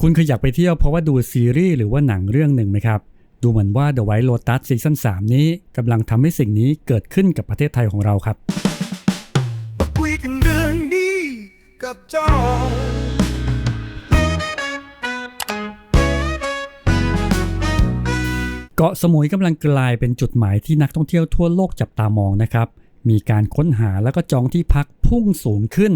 คุณเคยอยากไปเที่ยวเพราะว่าดูซีรีส์หรือว่าหนังเรื่องหนึ่งไหมครับ ดูเหมือนว่า The White Lotus ซีซั่น3นี้กำลังทำให้สิ่งนี้เกิดขึ้นกับประเทศไทยของเราครับคุยกันเรื่องดีกับจอเกาะสมุยกำลังกลายเป็นจุดหมายที่นักท่องเที่ยวทั่วโลกจับตามองนะครับ มีการค้นหาแล้วก็จองที่พักพุ่งสูงขึ้น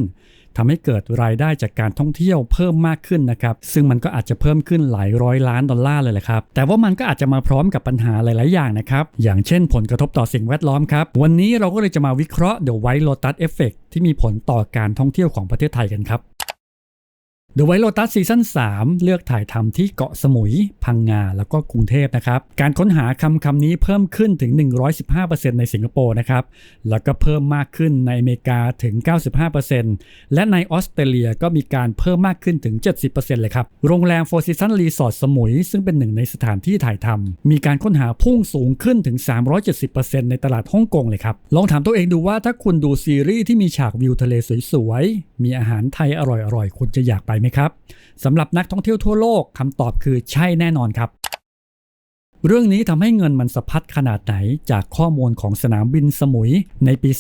ทำให้เกิดรายได้จากการท่องเที่ยวเพิ่มมากขึ้นนะครับ ซึ่งมันก็อาจจะเพิ่มขึ้นหลายร้อยล้านดอลลาร์เลยแหละครับ แต่ว่ามันก็อาจจะมาพร้อมกับปัญหาหลาย ๆ อย่างนะครับ อย่างเช่นผลกระทบต่อสิ่งแวดล้อมครับ วันนี้เราก็เลยจะมาวิเคราะห์ The White Lotus Effect ที่มีผลต่อการท่องเที่ยวของประเทศไทยกันครับ The White Lotus ซีซั่น3 เลือกถ่ายทำที่เกาะสมุย พังงา แล้วก็กรุงเทพนะครับ การค้นหาคำคำนี้เพิ่มขึ้นถึง 115%ในสิงคโปร์นะครับ แล้วก็เพิ่มมากขึ้นในอเมริกาถึง 95%และในออสเตรเลียก็มีการเพิ่มมากขึ้นถึง 70%เลยครับ โรงแรม Four Seasons Resort สมุย ซึ่งเป็นหนึ่งในสถานที่ถ่ายทำมีการค้นหาพุ่งสูงขึ้นถึง 370%ในตลาดฮ่องกงเลยครับ ลองถามตัวเองดูว่าถ้าคุณดูซีรีส์ที่มีฉากวิวทะเลสวยๆ มีอาหารไทยอร่อยๆ คุณจะอยากไปไหมครับสำหรับนักท่องเที่ยวทั่วโลกคำตอบคือใช่แน่นอนครับ เรื่องนี้ทำให้เงินมันสะพัดขนาดไหนจากข้อมูลของสนามบินสมุย ในปี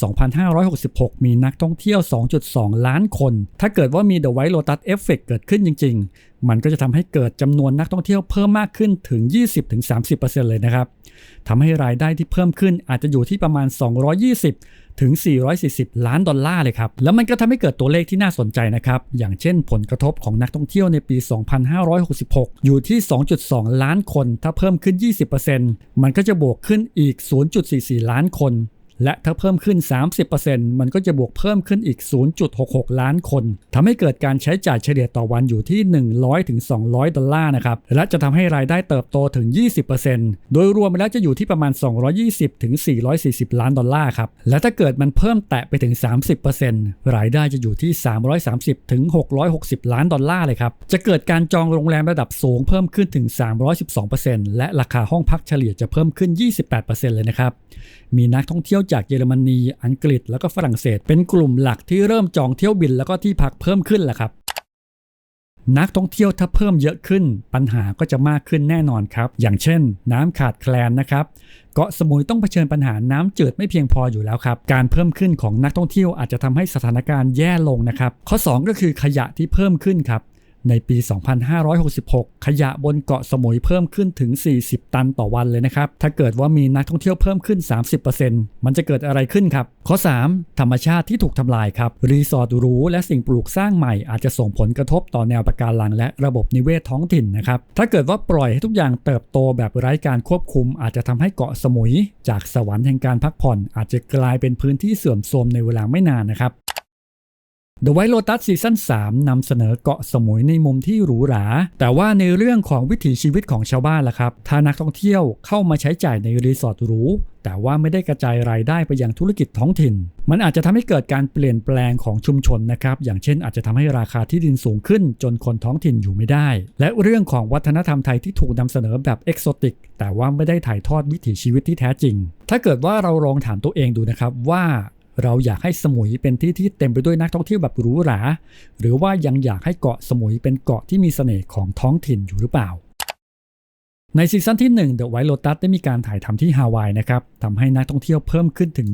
2566 มีนักท่องเที่ยว 2.2 ล้านคน ถ้าเกิดว่ามี The White Lotus Effect เกิดขึ้นจริง ๆ มันก็จะทำให้เกิดจำนวนนักท่องเที่ยวเพิ่มมากขึ้นถึง 20-30%เลยนะครับทำให้รายได้ที่เพิ่มขึ้นอาจจะอยู่ที่ประมาณ 220 ถึง 440 ล้านดอลลาร์เลยครับ แล้วมันก็ทำให้เกิดตัวเลขที่น่าสนใจนะครับ อย่างเช่นผลกระทบของนักท่องเที่ยวในปี 2566 อยู่ที่ 2.2 ล้านคน ถ้าเพิ่มขึ้น 20%มันก็จะบวกขึ้นอีก 0.44 ล้านคน และถ้าเพิ่มขึ้น 30%มันก็จะบวกเพิ่มขึ้นอีก 0.66 ล้านคนทำให้เกิดการใช้จ่ายเฉลี่ยต่อวันอยู่ที่ 100-200 ดอลลาร์นะครับ และจะทำให้รายได้เติบโตถึง 20%โดยรวมแล้วจะอยู่ที่ประมาณ 220-440 ล้านดอลลาร์ครับ และถ้าเกิดมันเพิ่มแตะไปถึง 30%รายได้จะอยู่ที่ 330-660 ล้านดอลลาร์เลยครับ จะเกิดการจองโรงแรมระดับสูงเพิ่มขึ้นถึง 312%และราคาห้องพักเฉลี่ยจะเพิ่มขึ้น 28%เลยนะครับ มีนักท่องเที่ยวจากเยอรมนี อังกฤษ แล้วก็ฝรั่งเศส เป็นกลุ่มหลักที่เริ่มจองเที่ยวบินแล้วก็ที่พักเพิ่มขึ้นแหละครับนักท่องเที่ยวถ้าเพิ่มเยอะขึ้น ปัญหาก็จะมากขึ้นแน่นอนครับ อย่างเช่น น้ำขาดแคลนนะครับ เกาะสมุยต้องเผชิญปัญหาน้ำจืดไม่เพียงพออยู่แล้วครับ การเพิ่มขึ้นของนักท่องเที่ยวอาจจะทำให้สถานการณ์แย่ลงนะครับ ข้อ 2 ก็คือขยะที่เพิ่มขึ้นครับ ในปี 2566 ขยะบนเกาะสมุยเพิ่มขึ้นถึง 40 ตันต่อวันเลยนะครับ ถ้าเกิดว่ามีนักท่องเที่ยวเพิ่มขึ้น 30%มันจะเกิดอะไรขึ้นครับ ข้อ 3 ธรรมชาติที่ถูกทำลายครับ รีสอร์ทหรูและสิ่งปลูกสร้างใหม่อาจจะส่งผลกระทบต่อแนวปะการังและระบบนิเวศท้องถิ่นนะครับ ถ้าเกิดว่าปล่อยให้ทุกอย่างเติบโตแบบไร้การควบคุม อาจจะทำให้เกาะสมุย จากสวรรค์แห่งการพักผ่อน อาจจะกลายเป็นพื้นที่เสื่อมโทรมในเวลาไม่นานนะครับ The White Lotus ซีซั่น3นำเสนอเกาะสมุยในมุมที่หรูหรา แต่ว่าในเรื่องของวิถีชีวิตของชาวบ้านล่ะครับ ถ้านักท่องเที่ยวเข้ามาใช้จ่ายในรีสอร์ทหรู แต่ว่าไม่ได้กระจายรายได้ไปยังธุรกิจท้องถิ่น มันอาจจะทำให้เกิดการเปลี่ยนแปลงของชุมชนนะครับ อย่างเช่นอาจจะทำให้ราคาที่ดินสูงขึ้น จนคนท้องถิ่นอยู่ไม่ได้ และเรื่องของวัฒนธรรมไทยที่ถูกนำเสนอแบบเอกโซติก แต่ว่าไม่ได้ถ่ายทอดวิถีชีวิตที่แท้จริง ถ้าเกิดว่าเราลองถามตัวเองดูนะครับว่า เราอยากให้สมุยเป็นที่ที่เต็มไปด้วยนักท่องเที่ยวแบบหรูหรา หรือว่ายังอยากให้เกาะสมุยเป็นเกาะที่มีเสน่ห์ของท้องถิ่นอยู่หรือเปล่า ในซีซั่นที่ 1 The White Lotus ได้มีการถ่ายทำที่ฮาวายนะครับทำให้นักท่องเที่ยวเพิ่มขึ้นถึง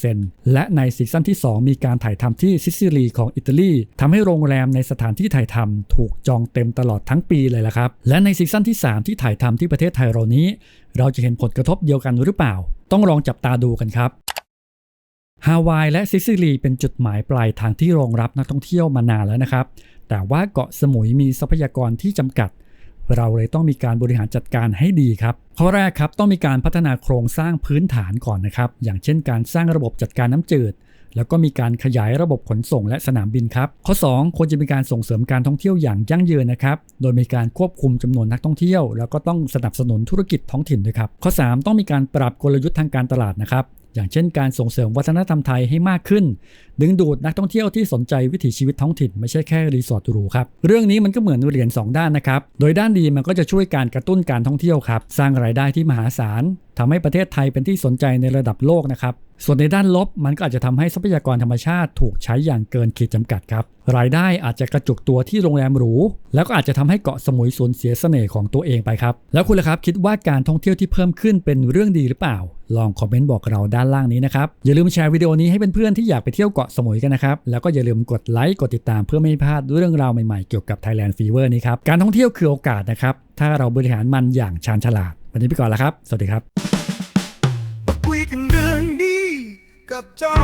20%และในซีซั่นที่ 2 มีการถ่ายทำที่ซิซิลีของอิตาลีทำให้โรงแรมในสถานที่ถ่ายทำถูกจองเต็มตลอดทั้งปีเลยละครับ และในซีซั่นที่ 3 ที่ถ่ายทำที่ประเทศไทยเรานี้ เราจะเห็นผลกระทบเดียวกันหรือเปล่า ต้องลองจับตาดูกันครับ ฮาวายและซิซิลีเป็นจุดหมายปลายทางที่รองรับนักท่องเที่ยวมานานแล้วนะครับ แต่ว่าเกาะสมุยมีทรัพยากรที่จำกัด เราเลยต้องมีการบริหารจัดการให้ดีครับ ข้อแรกครับต้องมีการพัฒนาโครงสร้างพื้นฐานก่อนนะครับ อย่างเช่นการสร้างระบบจัดการน้ำจืด แล้วก็มีการขยายระบบขนส่งและสนามบินครับ ข้อ 2 ควรจะมีการส่งเสริมการท่องเที่ยวอย่างยั่งยืนนะครับ โดยมีการควบคุมจำนวนนักท่องเที่ยว แล้วก็ต้องสนับสนุนธุรกิจท้องถิ่นด้วยครับ ข้อ 3 ต้องมีการปรับกลยุทธ์ทางการตลาดนะครับ อย่างเช่นการส่งเสริมวัฒนธรรมไทยให้มากขึ้น ดึงดูดนักท่องเที่ยวที่สนใจวิถีชีวิตท้องถิ่นไม่ใช่แค่รีสอร์ทหรูครับ เรื่องนี้มันก็เหมือนเหรียญ2ด้านนะครับ โดยด้านดีมันก็จะช่วยการกระตุ้นการท่องเที่ยวครับ สร้างรายได้ที่มหาศาลทำให้ประเทศไทยเป็นที่สนใจในระดับโลกนะครับ ส่วนในด้านลบมันก็อาจจะทำให้ทรัพยากรธรรมชาติถูกใช้อย่างเกินขีดจำกัดครับรายได้อาจจะกระจุกตัวที่โรงแรมหรู แล้วก็อาจจะทำให้เกาะสมุยสูญเสียเสน่ห์ของตัวเองไปครับ แล้วคุณล่ะครับคิดว่าการท่องเที่ยวที่เพิ่มขึ้นเป็นเรื่องดีหรือเปล่า ลองคอมเมนต์บอกเราด้านล่างนี้นะครับ อย่าลืมแชร์วิดีโอนี้ให้เเพื่อนๆที่อยากไปเที่ยวเกาะสมุยกันนะครับ แล้วก็อย่าลืมกดไลค์กดติดตามเพื่อไม่พลาดเรื่องราวใหม่ๆเกี่ยวกับ Thailand Fever นี้ครับ การท่องเที่ยวคือโอกาสนะครับ ถ้าเราบริหารมันอย่างชาญฉลาด วันนี้ไปก่อนล้วครับ สวัสดีครับคุยกันเรื่องดีกับจ้า